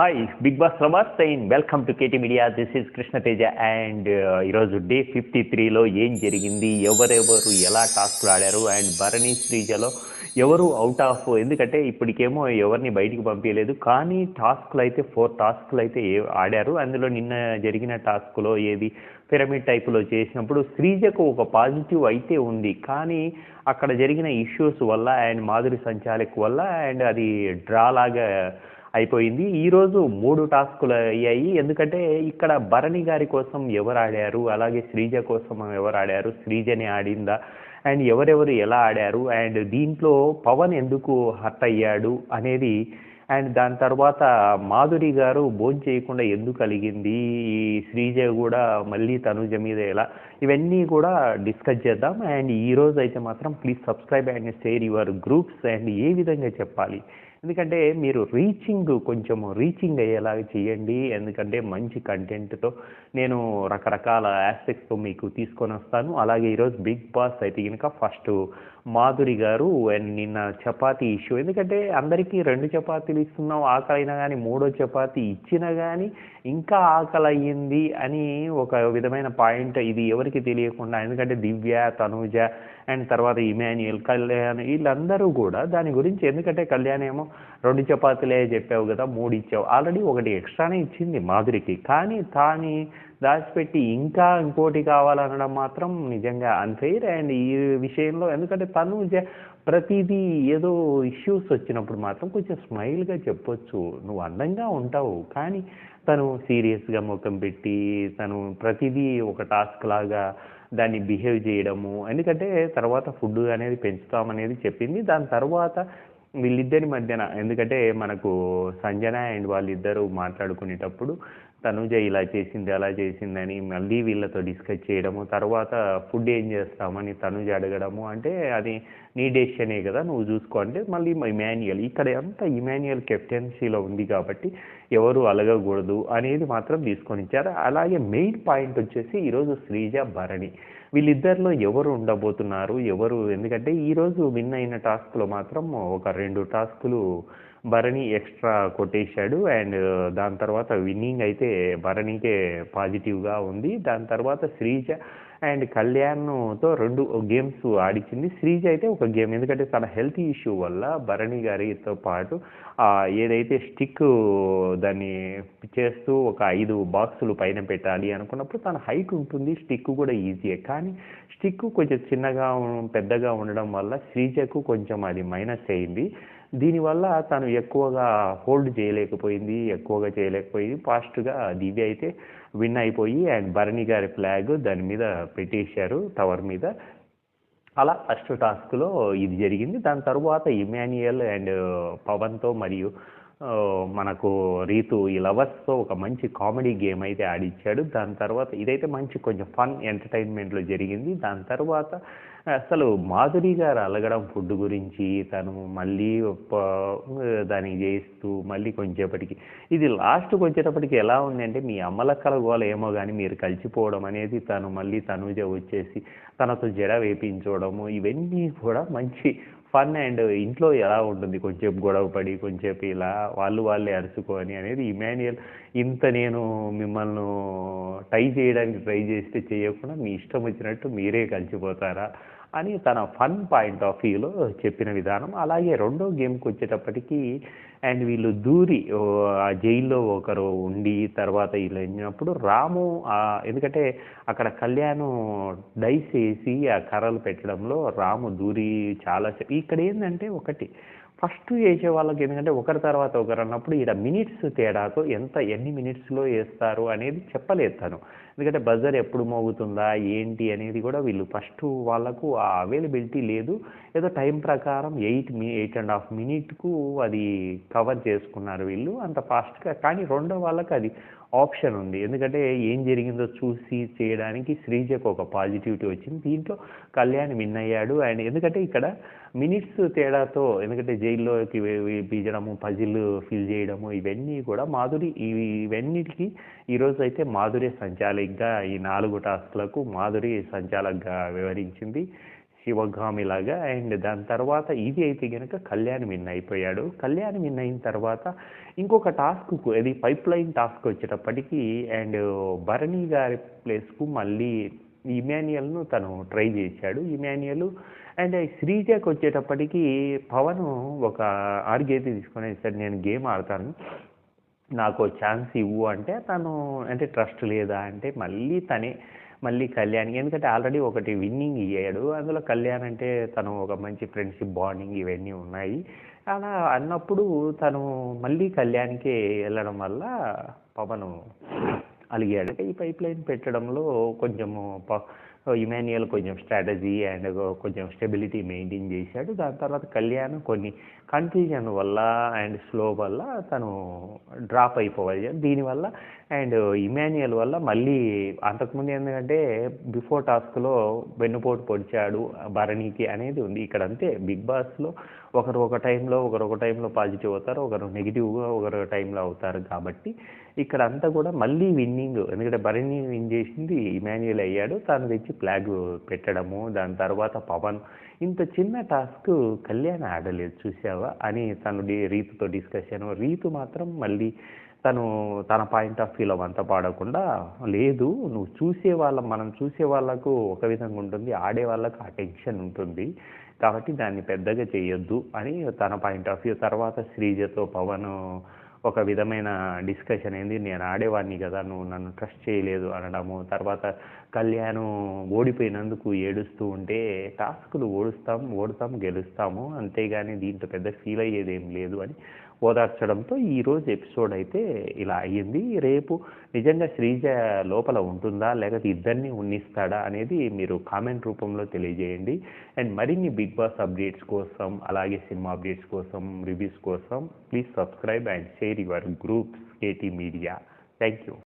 Hi big boss Prabhas sign welcome to KT media this is Krishna Teja and ఈరోజు day fifty త్రీలో ఏం జరిగింది? ఎవరెవరు ఎలా టాస్క్లు ఆడారు? అండ్ భరణి శ్రీజలో ఎవరు అవుట్ ఆఫ్ ఎందుకంటే ఇప్పటికేమో ఎవరిని బయటికి పంపించలేదు. కానీ టాస్క్లు అయితే ఫోర్ టాస్క్లు అయితే ఏ- ఆడారు. అందులో నిన్న జరిగిన టాస్క్లో ఏది పిరమిడ్ టైపులో చేసినప్పుడు శ్రీజకు ఒక పాజిటివ్ అయితే ఉంది. కానీ అక్కడ జరిగిన ఇష్యూస్ వల్ల అండ్ మాధురి సంచాలక్ వల్ల అండ్ అది డ్రా లాగా అయిపోయింది. ఈరోజు మూడు టాస్కులు అయ్యాయి. ఎందుకంటే ఇక్కడ భరణి గారి కోసం ఎవరు ఆడారు? అలాగే శ్రీజ కోసం ఎవరు ఆడారు? శ్రీజని ఆడిందా? అండ్ ఎవరెవరు ఎలా ఆడారు? అండ్ దీంట్లో పవన్ ఎందుకు హర్ట్ అయ్యాడు అనేది అండ్ దాని తర్వాత మాధురి గారు భోజనం చేయకుండా ఎందుకు కలిగింది ఈ శ్రీజ కూడా మళ్ళీ తనుజ మీద ఎలా? ఇవన్నీ కూడా డిస్కస్ చేద్దాం. అండ్ ఈరోజు అయితే మాత్రం please subscribe and share your groups and ఏ విధంగా చెప్పాలి? ఎందుకంటే మీరు రీచింగ్ కొంచెం రీచింగ్ అయ్యేలాగా చేయండి. ఎందుకంటే మంచి కంటెంట్తో నేను రకరకాల ఆస్పెక్ట్స్తో మీకు తీసుకొని వస్తాను. అలాగే ఈరోజు బిగ్ బాస్ అయితే కనుక ఫస్ట్ మాధురి గారు అండ్ నిన్న చపాతీ ఇష్యూ ఎందుకంటే అందరికీ రెండు చపాతీలు ఇస్తున్నాం. ఆకలి అయినా కానీ మూడో చపాతీ ఇచ్చినా కానీ ఇంకా ఆకలి అయ్యింది అని ఒక విధమైన పాయింట్ ఇది ఎవరికి తెలియకుండా. ఎందుకంటే దివ్య తనూజ అండ్ తర్వాత ఇమాన్యుయల్ కళ్యాణ్ వీళ్ళందరూ కూడా దాని గురించి ఎందుకంటే కళ్యాణ్ ఏమో రెండు చపాతీలే చెప్పావు కదా మూడు ఇచ్చావు. ఆల్రెడీ ఒకటి ఎక్స్ట్రానే ఇచ్చింది మాధురికి. కానీ తాని దాచిపెట్టి ఇంకా ఇంకోటి కావాలనడం మాత్రం నిజంగా అన్ఫెయిర్ అండ్ ఈ విషయంలో ఎందుకంటే తను ప్రతిదీ ఏదో ఇష్యూస్ వచ్చినప్పుడు మాత్రం కొంచెం స్మైల్గా చెప్పొచ్చు. నువ్వు అందంగా ఉంటావు. కానీ తను సీరియస్గా ముఖం పెట్టి తను ప్రతిదీ ఒక టాస్క్ లాగా దాన్ని బిహేవ్ చేయడము ఎందుకంటే తర్వాత ఫుడ్ అనేది పెంచుతామనేది చెప్పింది. దాని తర్వాత వీళ్ళిద్దరి మధ్యన ఎందుకంటే మనకు సంజన అండ్ వాళ్ళిద్దరూ మాట్లాడుకునేటప్పుడు తనుజ ఇలా చేసింది అలా చేసిందని మళ్ళీ వీళ్ళతో డిస్కస్ చేయడము తర్వాత ఫుడ్ ఏం చేస్తామని తనుజ అడగడము అంటే అది నీ డెసిషనే కదా నువ్వు చూసుకో అంటే మళ్ళీ ఇమాన్యుయల్ ఇక్కడ అంతా ఇమాన్యుయల్ కెప్టెన్సీలో ఉంది కాబట్టి ఎవరు అలగకూడదు అనేది మాత్రం తీసుకొని ఇచ్చారు. అలాగే మెయిన్ పాయింట్ వచ్చేసి ఈరోజు శ్రీజ భరణి. వీళ్ళిద్దరిలో ఎవరు ఉండబోతున్నారు ఎవరు? ఎందుకంటే ఈరోజు విన్ అయిన టాస్క్లో మాత్రం ఒక రెండు టాస్కులు భరణి ఎక్స్ట్రా కొట్టేశాడు అండ్ దాని తర్వాత విన్నింగ్ అయితే భరణికే పాజిటివ్గా ఉంది. దాని తర్వాత శ్రీజ అండ్ కళ్యాణ్తో రెండు గేమ్స్ ఆడిచ్చింది. శ్రీజ అయితే ఒక గేమ్ ఎందుకంటే తన హెల్త్ ఇష్యూ వల్ల భరణి గారితో పాటు ఏదైతే స్టిక్ దాన్ని చేస్తూ ఒక ఐదు బాక్సులు పైన పెట్టాలి అనుకున్నప్పుడు తన హైట్ ఉంటుంది స్టిక్ కూడా ఈజీయే. కానీ స్టిక్ కొంచెం చిన్నగా పెద్దగా ఉండడం వల్ల శ్రీజకు కొంచెం అది మైనస్ అయింది. దీనివల్ల తను ఎక్కువగా హోల్డ్ చేయలేకపోయింది ఎక్కువగా చేయలేకపోయింది. ఫాస్ట్గా దివ్య అయితే విన్ అయిపోయి అండ్ భరణి గారి ఫ్లాగ్ దాని మీద పెట్టేశారు టవర్ మీద. అలా ఫస్ట్ టాస్క్లో ఇది జరిగింది. దాని తర్వాత ఇమాన్యుయల్ అండ్ పవన్తో మరియు uh, మనకు రీతు ఈ లవర్స్తో ఒక మంచి కామెడీ గేమ్ అయితే ఆడిచ్చాడు. దాని తర్వాత ఇదైతే మంచి కొంచెం ఫన్ ఎంటర్టైన్మెంట్లో జరిగింది. దాని తర్వాత అసలు మాధురి గారు అలగడం ఫుడ్ గురించి తను మళ్ళీ దానికి చేస్తూ మళ్ళీ కొంచెంసేపటికి ఇది లాస్ట్కి వచ్చేటప్పటికి ఎలా ఉందంటే మీ అమ్మలక్కల గోల ఏమో కానీ మీరు కలిసిపోవడం అనేది తను మళ్ళీ తనుజ వచ్చేసి తనతో జడ వేపించడము ఇవన్నీ కూడా మంచి ఫన్ అండ్ ఇంట్లో ఎలా ఉంటుంది కొంచెం గొడవ పడి కొంచెం ఇలా వాళ్ళు వాళ్ళే అరుచుకొని అనేది ఇమాన్యుయల్ ఇంత నేను మిమ్మల్ని టై చేయడానికి ట్రై చేస్తే చేయకుండా మీ ఇష్టం వచ్చినట్టు మీరే కలిసిపోతారా? అని తన ఫన్ పాయింట్ ఆఫ్ వ్యూలో చెప్పిన విధానం. అలాగే రెండో గేమ్కి వచ్చేటప్పటికి అండ్ వీళ్ళు దూరి ఆ జైల్లో ఒకరు ఉండి తర్వాత వీళ్ళు వెళ్ళినప్పుడు రాము ఎందుకంటే అక్కడ కళ్యాణం డైస్ వేసి ఆ కర్రలు పెట్టడంలో రాము దూరి చాలా ఇక్కడ ఏంటంటే ఒకటి ఫస్ట్ వేసే వాళ్ళకి ఎందుకంటే ఒకరి తర్వాత ఒకరు అన్నప్పుడు ఇక్కడ మినిట్స్ తేడాతో ఎంత ఎన్ని మినిట్స్లో వేస్తారు అనేది చెప్పలేదు తను. ఎందుకంటే బజర్ ఎప్పుడు మోగుతుందా ఏంటి అనేది కూడా వీళ్ళు ఫస్ట్ వాళ్ళకు ఆ అవైలబిలిటీ లేదు. ఏదో టైం ప్రకారం ఎయిట్ మీ ఎయిట్ అండ్ హాఫ్ మినిట్కు అది కవర్ చేసుకున్నారు వీళ్ళు అంత ఫాస్ట్గా కానీ రెండో వాళ్ళకి అది ఆప్షన్ ఉంది. ఎందుకంటే ఏం జరిగిందో చూసి చేయడానికి శ్రీజకు ఒక పాజిటివిటీ వచ్చింది. దీంట్లో కళ్యాణ్ విన్ అయ్యాడు. అండ్ ఎందుకంటే ఇక్కడ మినిట్స్ తేడాతో ఎందుకంటే జైల్లోకి పీజడము పజిల్ ఫిల్ చేయడము ఇవన్నీ కూడా మాధురి ఇవన్నిటికి ఈరోజు అయితే మాధురి సంచాలకుగా ఈ నాలుగు టాస్క్లకు మాధురి సంచాలకుగా వివరించింది శివగామి లాగా అండ్ దాని తర్వాత ఇది అయితే కనుక కళ్యాణ్ విన్ అయిపోయాడు. కళ్యాణ్ విన్ అయిన తర్వాత ఇంకొక టాస్క్ అది పైప్ లైన్ టాస్క్ వచ్చేటప్పటికి అండ్ భరణి గారి ప్లేస్కు మళ్ళీ ఇమాన్యుయల్ను తను ట్రై చేశాడు. ఇమాన్యుయల్ అండ్ శ్రీజకి వచ్చేటప్పటికి పవన్ ఒక ఆర్గైతే తీసుకొని సార్ నేను గేమ్ ఆడతాను నాకు ఛాన్స్ ఇవ్వు అంటే తను అంటే ట్రస్ట్ లేదా అంటే మళ్ళీ తనే మళ్ళీ కళ్యాణ్. ఎందుకంటే ఆల్రెడీ ఒకటి విన్నింగ్ ఇయ్యాడు. అందులో కళ్యాణ్ అంటే తను ఒక మంచి ఫ్రెండ్షిప్ బాండింగ్ ఇవన్నీ ఉన్నాయి. అలా అన్నప్పుడు తను మళ్ళీ కళ్యాణ్కి వెళ్ళడం వల్ల పవన్ అలిగాడు. ఈ పైప్ లైన్ పెట్టడంలో కొంచెము ఇమాన్యుయల్ కొంచెం స్ట్రాటజీ అండ్ కొంచెం స్టెబిలిటీ మెయింటైన్ చేశాడు. దాని తర్వాత కళ్యాణ్ కొన్ని కన్ఫ్యూజన్ వల్ల అండ్ స్లో వల్ల తను డ్రాప్ అయిపోవాలి. దీనివల్ల అండ్ ఇమాన్యుయల్ వల్ల మళ్ళీ అంతకుముందు ఎందుకంటే బిఫోర్ టాస్క్లో వెన్నుపోటు పొడిచాడు భరణికి అనేది ఉంది. ఇక్కడ అంతే బిగ్ బాస్లో ఒకరు ఒక టైంలో ఒకరు ఒక టైంలో పాజిటివ్ అవుతారు ఒకరు నెగిటివ్గా ఒకరు టైంలో అవుతారు. కాబట్టి ఇక్కడ అంతా కూడా మళ్ళీ విన్నింగ్ ఎందుకంటే భరణి విన్ చేసింది ఇమాన్యుయల్ అయ్యాడు. తను తెచ్చి ఫ్లాగ్ పెట్టడము దాని తర్వాత పవన్ ఇంత చిన్న టాస్క్ కళ్యాణ్ ఆడలేదు చూసావా అని తను డి- రీతుతో డిస్కషన్. రీతు మాత్రం మళ్ళీ తను తన పాయింట్ ఆఫ్ వ్యూలో అంత పాడకుండా లేదు నువ్వు చూసే వాళ్ళ మనం చూసే వాళ్ళకు ఒక విధంగా ఉంటుంది ఆడే వాళ్ళకు ఆ టెన్షన్ ఉంటుంది. కాబట్టి దాన్ని పెద్దగా చేయొద్దు అని తన పాయింట్ ఆఫ్ వ్యూ. తర్వాత శ్రీజతో పవన్ ఒక విధమైన డిస్కషన్ ఏంది? నేను ఆడేవాడిని కదా నువ్వు నన్ను ట్రస్ట్ చేయలేదు అనడము. తర్వాత కళ్యాణ్ ఓడిపోయినందుకు ఏడుస్తూ ఉంటే టాస్కులు ఓడుస్తాం ఓడుతాం గెలుస్తాము. అంతేగాని దీంట్లో పెద్ద ఫీల్ అయ్యేది ఏం లేదు అని ఓదార్చడంతో ఈరోజు ఎపిసోడ్ అయితే ఇలా అయ్యింది. రేపు నిజంగా శ్రీజ లోపల ఉంటుందా? లేకపోతే ఇద్దరిని ఉన్నిస్తాడా? అనేది మీరు కామెంట్ రూపంలో తెలియజేయండి. అండ్ మరిన్ని బిగ్ బాస్ అప్డేట్స్ కోసం అలాగే సినిమా అప్డేట్స్ కోసం రివ్యూస్ కోసం please subscribe and share your groups KT media thank you